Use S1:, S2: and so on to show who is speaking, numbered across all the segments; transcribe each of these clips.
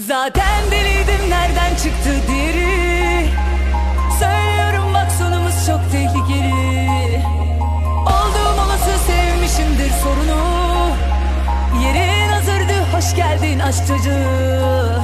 S1: Zaten deliydim nereden çıktı diri. Söylüyorum bak sonumuz çok tehlikeli. Olduğum olası sevmişimdir sorunu. Yerin hazırdı hoş geldin aşk çocuğu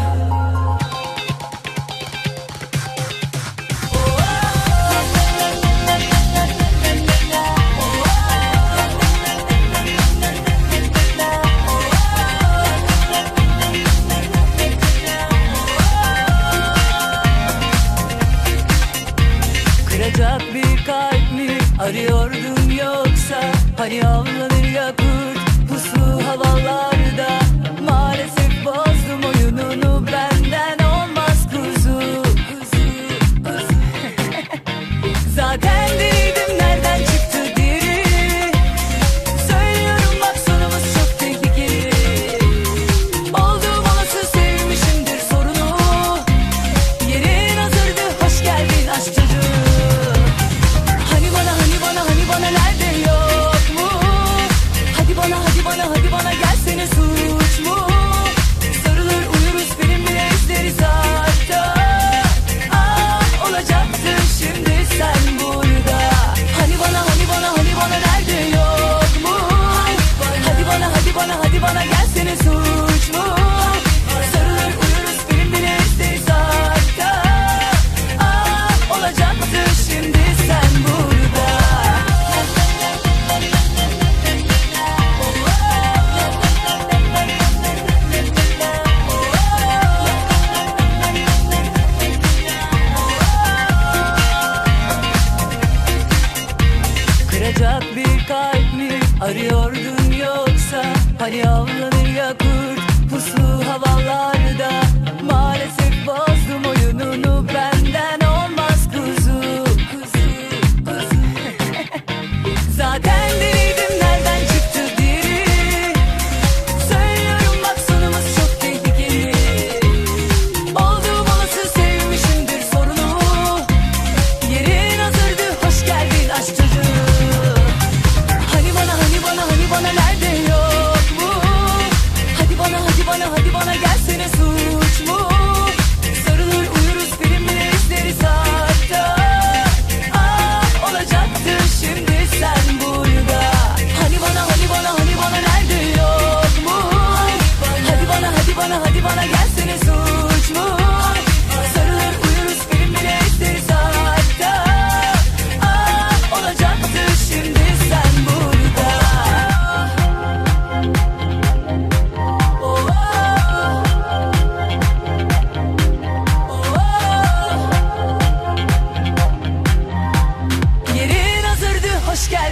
S1: Kıracak bir kalp mi arıyordun yoksa. Hani avlanır ya kurt pusu havalarda. Maalesef bozdum oyununu benden olmaz kuzu Kuzu, kuzu. Zaten deliydim nereden çıktı diri. Söylüyorum bak sonumuz çok tehlikeli. Olduğum olası sevmişimdir sorunu. Yerin hazırdı hoş geldin aşk Kıracak bir kalp mi arıyordun Hani avlanır ya kurt pusu havalarda. Maalesef şimdi sen burada? Hani bana hani bana hani bana nerede yok mu Hadi bana hadi bana hadi bana gelsene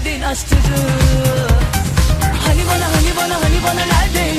S1: verdin açtırı Hani bana hani bana hani bana nerede